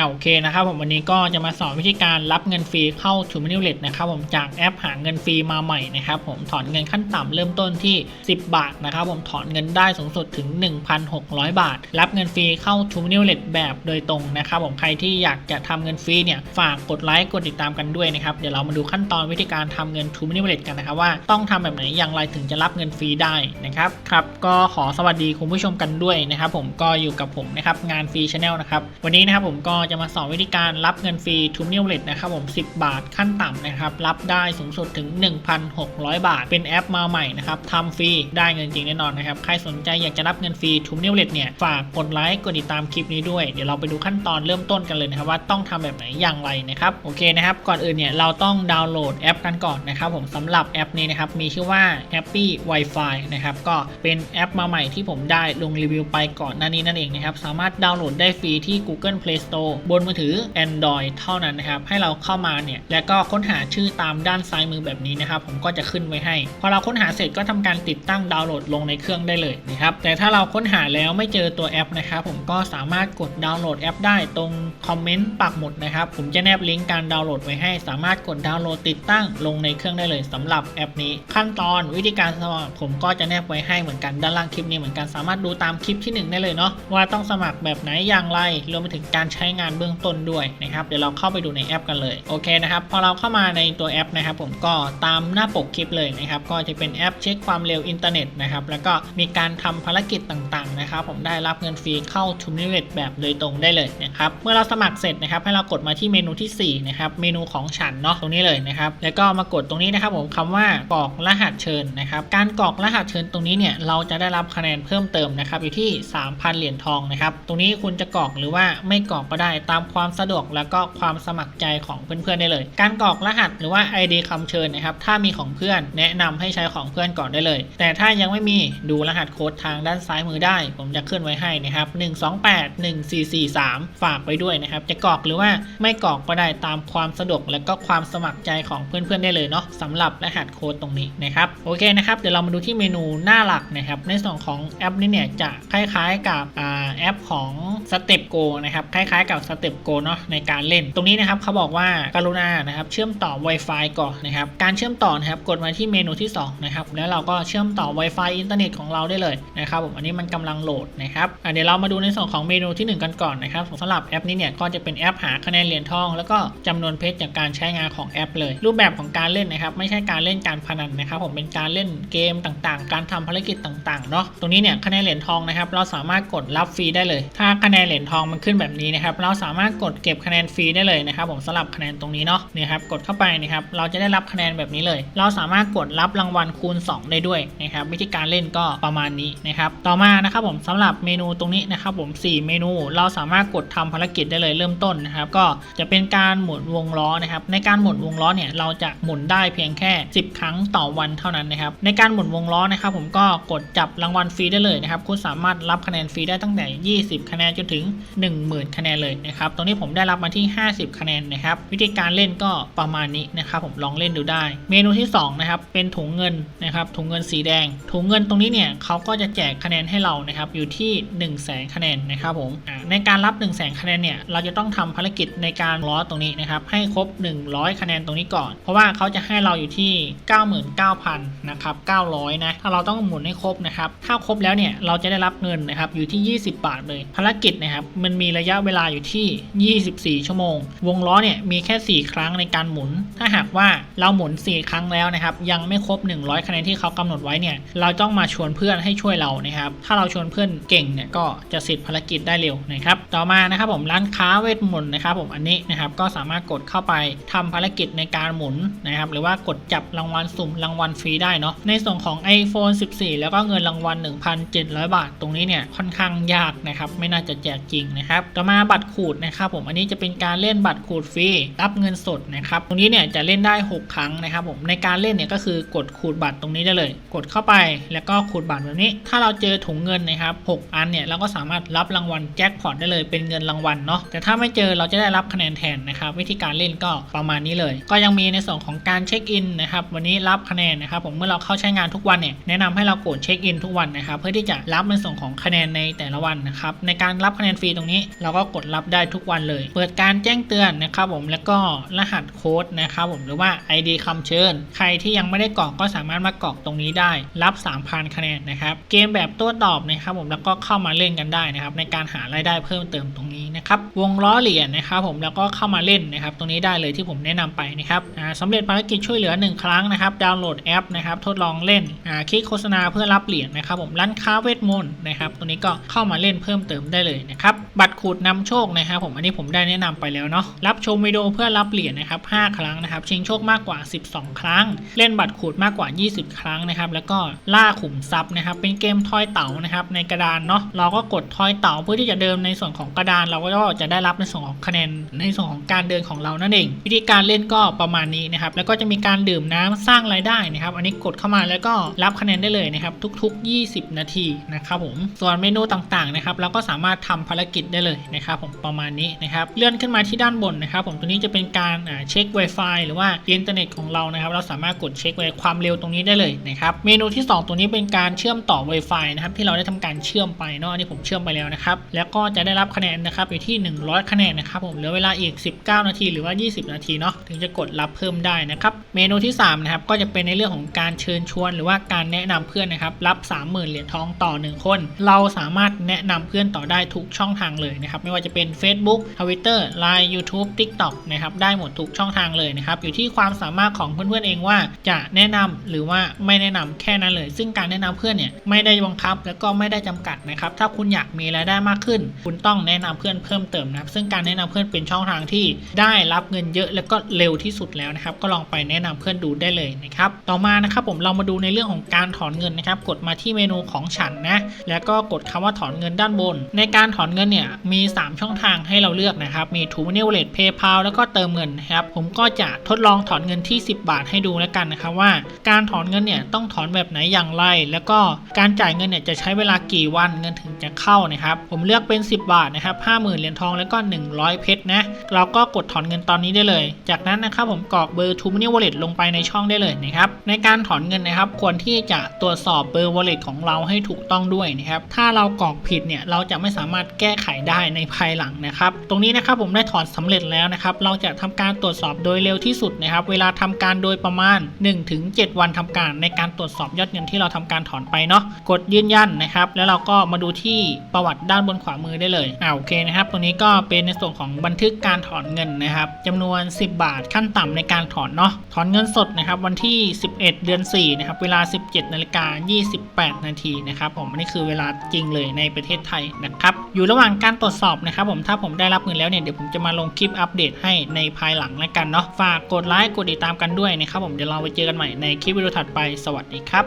อ่าโอเคนะครับผมวันนี้ก็จะมาสอนวิธีการรับเงินฟรีเข้า t ูมินิเลตนะครับผมจากแอปหาเงินฟรีมาใหม่นะครับผมถอนเงินขั้นต่ำเริ่มต้นที่ 10 บาทนะครับผมถอนเงินได้สูงสุดถึง 1,600 บาท รับเงินฟรีเข้า t ูมินิเลตแบบโดยตรงนะครับผมใครที่อยากจะทำเงินฟรีเนี่ยฝากกดไลค์กดติดตามกันด้วยนะครับเดี๋ยวเรามาดูขั้นตอนวิธีการทำเงิน t ูมินิเลตกันนะครับว่าต้องทำแบบไหนอย่างไรถึงจะรับเงินฟรีได้นะครับครับก็ขอสวัสดีคุณผู้ชมกันด้วยนะครับผมก็อยู่กับผมนะครับงานฟรีชาแนลนะครับวันนี้นะครับผมก็จะมาสอนวิธีการรับเงินฟรีทูมิเลตนะครับผม 10 บาทขั้นต่ำนะครับ รับได้สูงสุดถึง 1,600 บาท เป็นแอปมาใหม่นะครับทำฟรีได้เงินจริงแน่นอนนะครับ ใครสนใจอยากจะรับเงินฟรีทูมิเลตเนี่ย ฝากกดไลค์กดติดตามคลิปนี้ด้วย เดี๋ยวเราไปดูขั้นตอนเริ่มต้นกันเลยนะครับว่าต้องทำแบบไหนอย่างไรนะครับ โอเคนะครับ ก่อนอื่นเนี่ยเราต้องดาวน์โหลดแอปกันก่อนนะครับผมสำหรับแอปนี้นะครับมีชื่อว่า Happy Wi-Fi นะครับก็เป็นแอปมาใหม่ที่ผมได้ลงรีวิวไปก่อนหน้านี้นั่นเองนะครับสามารถดาวน์โหลดได้ฟรีที่ Google Play Store บนมือถือ Android เท่านั้นนะครับให้เราเข้ามาเนี่ยแล้วก็ค้นหาชื่อตามด้านซ้ายมือแบบนี้นะครับผมก็จะขึ้นไว้ให้ พอเราค้นหาเสร็จก็ทำการติดตั้งดาวน์โหลดลงในเครื่องได้เลยนะครับแต่ถ้าเราค้นหาแล้วไม่เจอตัวแอปนะครับผมก็สามารถกดดาวน์โหลดแอปได้ตรงคอมเมนต์ปักหมุดนะครับผมจะแนบลิงก์การดาวน์โหลดไว้ให้ สามารถกดดาวน์โหลดติดตั้งลงในเครื่องได้เลยสำหรับแอปนี้ ขั้นตอนวิธีการสมัครผมก็จะแนบไว้ให้เหมือนกันด้านล่างคลิปนี้เหมือนกันสามารถดูตามคลิปที่หนึ่งได้เลยเนาะว่าต้องสมัครแบบไหนอย่างไรรวมไปถึงการใช้งานเบื้องต้นด้วยนะครับเดี๋ยวเราเข้าไปดูในแอปกันเลยโอเคนะครับพอเราเข้ามาในตัวแอปนะครับผมก็ตามหน้าปกคลิปเลยนะครับก็จะเป็นแอปเช็คความเร็วอินเทอร์เน็ตนะครับแล้วก็มีการทำภารกิจต่างๆนะครับผมได้รับเงินฟรีเข้าทูมิเวตแบบโดยตรงได้เลยนะครับเมื่อเราสมัครเสร็จนะครับให้เรากดมาที่เมนูที่4นะครับเมนูของฉันเนาะตรงนี้เลยนะครับแล้วก็มากดตรงนี้นะครับผมคำว่ากรอกรหัสเชิญนะครับการกรอกรหัสเชิญตรงนี้เนี่ยเราจะได้รับคะแนนเพิ่มเติมนะครับอยู่ที่ 3,000 เหรียญทองนะครับตรงนี้คุณจะกรอกหรือว่าไม่กรอกก็ได้ตามความสะดวกแล้วก็ความสมัครใจของเพื่อนๆได้เลย การกรอกรหัสหรือว่า ID คำเชิญนะครับ ถ้ามีของเพื่อนแนะนำให้ใช้ของเพื่อนก่อนได้เลย แต่ถ้ายังไม่มีดูรหัสโค้ดทางด้านซ้ายมือได้ ผมจะขึ้นไว้ให้นะครับ 128 1443 ฝากไว้ด้วยนะครับ จะกรอกหรือว่าไม่กรอกก็ได้ตามความสะดวกและก็ความสมัครใจของเพื่อนๆได้เลยเนาะสำหรับรหัสโค้ดตรงนี้นะครับโอเคนะครับเดี๋ยวเรามาดูที่เมนูหน้าหลักนะครับในส่วนของแอปนี้เนี่ยจะคล้ายๆกับแอปของ Step Go นะครับคล้ายๆกับ Step Go เนาะในการเล่น ตรงนี้นะครับเขาบอกว่ากรุณานะครับเชื่อมต่อ Wi-Fi ก่อนนะครับการเชื่อมต่อนะครับกดมาที่เมนูที่2นะครับแล้วเราก็เชื่อมต่อ Wi-Fi อินเทอร์เน็ตของเราได้เลยนะครับผมอันนี้มันกำลังโหลดนะครับเดี๋ยวเรามาดูในส่วนของเมนูที่ 1 กันก่อนนะครับสำหรับแอปนี้เนี่ยก็จะเป็นแอปหาคะแนนเหรียญทอง แล้วก็จำนวนเพชรจากการใช้งานของแอป เลย รูปแบบของการเล่นนะครับไม่ใช่การเล่นการพนันนะครับผมเป็นการเล่นเกมต่างๆ การทำภารกิจต่างๆเนาะตรงนี้เนี่ยคะแนนเหรียญทองนะครับเราสามารถกดรับฟรีได้เลย ถ้าคะแนนเหรียญทองมันขึ้นแบบนี้นะครับเราสามารถกดเก็บคะแนนฟรีได้เลยนะครับผมสำหรับคะแนนตรงนี้เนาะนี่ครับกดเข้าไปนะครับเราจะได้รับคะแนนแบบนี้เลย เราสามารถกดรับรางวัลคูณ 2 ได้ด้วยนะครับวิธีการเล่นก็ประมาณนี้นะครับต่อมานะครับผมสำหรับเมนูตรงนี้นะครับผม 4 เมนู เราสามารถกดทำภารกิจได้เลยเริ่มต้นนะครับก็จะเป็นการหมุนวงล้อนะครับในการหมุนวงล้อเนี่ยเราจะหมุนได้เพียงแค่ 10 ครั้งต่อวันเท่านั้นนะครับในการหมุนวงล้อนะครับผมก็กดจับรางวัลฟรีได้เลยนะครับคุณสามารถรับคะแนนฟรีได้ตั้งแต่ 20 คะแนนจนถึง 10,000 คะแนนเลยนะครับ ตรงนี้ผมได้รับมาที่ 50 คะแนนนะครับ วิธีการเล่นก็ประมาณนี้นะครับผมลองเล่นดูได้ เมนูที่2นะครับเป็นถุงเงินนะครับถุงเงินสีแดง ถุงเงินตรงนี้เนี่ยเขาก็จะแจกคะแนนให้เรานะครับอยู่ที่1 0 0 0 0แสนคะแนนนะครับผมในการรับ1 0 0 0 0แสนคะแนนเนี่ยเราจะต้องทำภารกิจในการล้อตรงนี้นะครับให้ครบ 100 คะแนนตรงนี้ก่อน เพราะว่าเขาจะให้เราอยู่ที่ 99,000นะครับ900นะถ้าเราต้องหมุนให้ครบนะครับถ้าครบแล้วเนี่ยเราจะได้รับเงินนะครับอยู่ที่ 20 บาทเลยภารกิจนะครับมันมีระยะเวลาอยู่ที่ 24 ชั่วโมง วงล้อเนี่ยมีแค่ 4 ครั้งในการหมุน ถ้าหากว่าเราหมุน 4 ครั้งแล้วนะครับ ยังไม่ครบ 100 คะแนนที่เขากำหนดไว้เนี่ย เราต้องมาชวนเพื่อนให้ช่วยเรานะครับ ถ้าเราชวนเพื่อนเก่งเนี่ยก็จะเสร็จภารกิจได้เร็วนะครับ ต่อมานะครับผมร้านค้าเวทมนต์นะครับผมอันนี้นะครับก็สามารถกดเข้าไปทำภารกิจในการหมุนนะครับ หรือว่ากดจับรางวัลสุ่มรางวัลฟรีได้เนาะ ในส่วนของ iPhone 14 แล้วก็เงินรางวัล 1,700 บาท ตรงนี้เนี่ยค่อนข้างยากนะครับ ไม่น่าจะแจกจริงนะครับ ต่อมาบัตรขูดนะครับผมอันนี้จะเป็นการเล่นบัตรขูดฟรีรับเงินสดนะครับตรงนี้เนี่ยจะเล่นได้ 6 ครั้งนะครับผมในการเล่นเนี่ยก็คือกดขูดบัตรตรงนี้ได้เลย กดเข้าไปแล้วก็ขูดบัตรแบบนี้ ถ้าเราเจอถุงเงินนะครับ6อันเนี่ยเราก็สามารถรับรางวัลแจ็คพอตได้เลยเป็นเงินรางวัลเนาะแต่ถ้าไม่เจอเราจะได้รับคะแนนแทนนะครับวิธีการเล่นก็ประมาณนี้เลย ก็ยังมีในส่วนของการเช็คอินนะครับวันนี้รับคะแนนนะครับผมเมื่อเราเข้าใช้งานทุกวันเนี่ยแนะนำให้เรากดเช็คอินทุกวันนะครับเพื่อที่จะรับในส่วนของคะแนนในแต่ละวันนะครับในการรับคะแนนฟรีตรงนี้ เราก็กดรับได้ทุกวันเลย เปิดการแจ้งเตือนนะครับผมแล้วก็รหัสโค้ดนะครับผมหรือว่า ID คำเชิญ ใครที่ยังไม่ได้กรอกก็สามารถมากรอกตรงนี้ได้ รับ 3,000 คะแนนนะครับ เกมแบบตัวตอบนะครับผมแล้วก็เข้ามาเล่นกันได้นะครับในการหารายได้เพิ่มเติมตรงนี้ นะครับ วงล้อเหรียญนะครับผมแล้วก็เข้ามาเล่นนะครับ ตรงนี้ได้เลยที่ผมแนะนำไปนะครับสำเร็จภารกิจช่วยเหลือ 1 ครั้งนะครับ ดาวน์โหลดแอปนะครับ ทดลองเล่นคลิกโฆษณาเพื่อรับเหรียญนะครับ ผมร้านค้าเวทมนต์นะครับตรงนี้ก็เข้ามาเล่นเพิ่มเติมได้เลยนะครับ บัตรขูดนำโชคนะครับ ผมอันนี้ผมได้แนะนำไปแล้วเนาะ รับชมวิดีโอเพื่อรับเหรียญนะครับ 5 ครั้งนะครับ ชิงโชคมากกว่า 12 ครั้ง เล่นบัตรขูดมากกว่า 20 ครั้งนะครับ แล้วก็ล่าขุมทรัพย์นะครับ เป็นเกมทอยเต๋านะครับในกระดานเนาะ เราก็กดทอยเต๋าเพื่อที่จะเดินในส่วนของกระดานเราก็็จะได้รับในส่วนของคะแนนในส่วนของการเดินของเรานั่นเอง วิธีการเล่นก็ประมาณนี้นะครับแล้วก็จะมีการดื่มน้ำสร้างรายได้นะครับ อันนี้กดเข้ามาแล้วก็รับคะแนนได้เลยนะครับทุก ๆ 20 นาทีนะครับผมส่วนเมนูต่างๆนะครับเราก็สามารถทำภารกิจได้เลยนะครับผมประมาณนี้นะครับเลื่อนขึ้นมาที่ด้านบนนะครับ ผมตัวนี้จะเป็นการเช็ค Wi-Fi หรือว่าอินเทอร์เน็ตของเรานะครับ เราสามารถกดเช็คไว้ความเร็วตรงนี้ได้เลยนะครับเมนูที่ 2 ตัวนี้เป็นการเชื่อมต่อ Wi-Fi นะครับที่เราได้ทำการเชื่อมไปเนาะอันนี้ผมเชื่อมไปแล้วนะครับแล้วก็จะได้รับคะแนนนะครับอยู่ที่ 100 คะแนนนะครับผมเหลือเวลาอีก 19 นาทีหรือว่า 20 นาทีเนาะถึงจะกดรับเพิ่มได้นะครับเมนูที่3นะครับก็จะเป็นในเรื่องของการเชิญชวน หรือว่าการแนะนำเพื่อนนะครับรับ 30,000 เหรียญทองต่อ 1 คน เราสามารถแนะนำเพื่อนต่อได้ทุกช่องทางเลยนะครับไม่ว่าจะเป็น Facebook Twitter Line YouTube TikTok นะครับได้หมดทุกช่องทางเลยนะครับอยู่ที่ความสามารถของเพื่อนๆเองว่าจะแนะนำหรือว่าไม่แนะนำแค่นั้นเลย ซึ่งการแนะนำเพื่อนเนี่ยไม่ได้บังคับ แล้วก็ไม่ได้จำกัดนะครับถ้าคุณอยากมีรายได้มากขึ้น คุณต้องแนะนำเพื่อนเพิ่มเติมนะครับ ซึ่งการแนะนำเพื่อนเป็นช่องทางที่ได้รับเงินเยอะแล้วก็เร็วที่สุดแล้วนะครับ ก็ลองไปแนะนำเพื่อนดูได้เลยนะครับ ต่อมานะครับผมเรามาดูในเรื่องของการถอนเงินนะครับ กดมาที่เมนูของฉันนะ แล้วก็กดคำว่าถอนเงินด้านบน ในการถอนเงินเนี่ยมี 3 ช่องทางให้เราเลือกนะครับ มี t ู m o n e y Wallet PayPal แล้วก็เติมเงินนะครับ ผมก็จะทดลองถอนเงินที่ 10 บาทให้ดูแล้วกันนะครับว่า การถอนเงินเนี่ยต้องถอนแบบไหนอย่างไร แล้วก็การจ่ายเงินเนี่ยจะใช้เวลากี่วันเงินถึงจะเข้านะครับ ผมเลือกเป็น 10 บาทนะครับ50,000 เหรียญทองแล้วก็ 100 เพชรนะ เราก็กดถอนเงินตอนนี้ได้เลย จากนั้นนะครับผมกรอกเบอร์ t ู m o n e y Wallet ลงไปในช่องได้เลยนะครับ ในการถอนเงินนะครับ ควรที่จะตรวจสอบเบอร์ Wallet ของเราให้ถูกต้องด้วยนะครับ ถ้าเรากรอกผิดเนี่ยเราจะไม่สามารถแก้ไขได้ในภายหลังนะครับ ตรงนี้นะครับผมได้ถอนสำเร็จแล้วนะครับ เราจะทำการตรวจสอบโดยเร็วที่สุดนะครับ เวลาทำการโดยประมาณ 1-7 วันทำการในการตรวจสอบยอดเงินที่เราทำการถอนไปเนาะ กดยืนยันนะครับ แล้วเราก็มาดูที่ประวัติด้านบนขวามือได้เลย อ่าโอเคนะครับตรงนี้ก็เป็นในส่วนของบันทึกการถอนเงินนะครับจำนวน 10 บาทขั้นต่ำในการถอนเนาะถอนเงินสดนะครับ วันที่ 11 เดือน4นะครับเวลา 17นาฬิกา28 นาทีนะครับผมอันนี้คือเวลาจริงเลยในประเทศไทยนะครับอยู่ระหว่างการตรวจสอบนะครับ ผมถ้าผมได้รับเงินแล้วเนี่ยเดี๋ยวผมจะมาลงคลิปอัปเดตให้ในภายหลังแล้วกันเนาะฝากกดไลค์กดติดตามกันด้วยนะครับผมเดี๋ยวเราไปเจอกันใหม่ในคลิปวิดีโอถัดไปสวัสดีครับ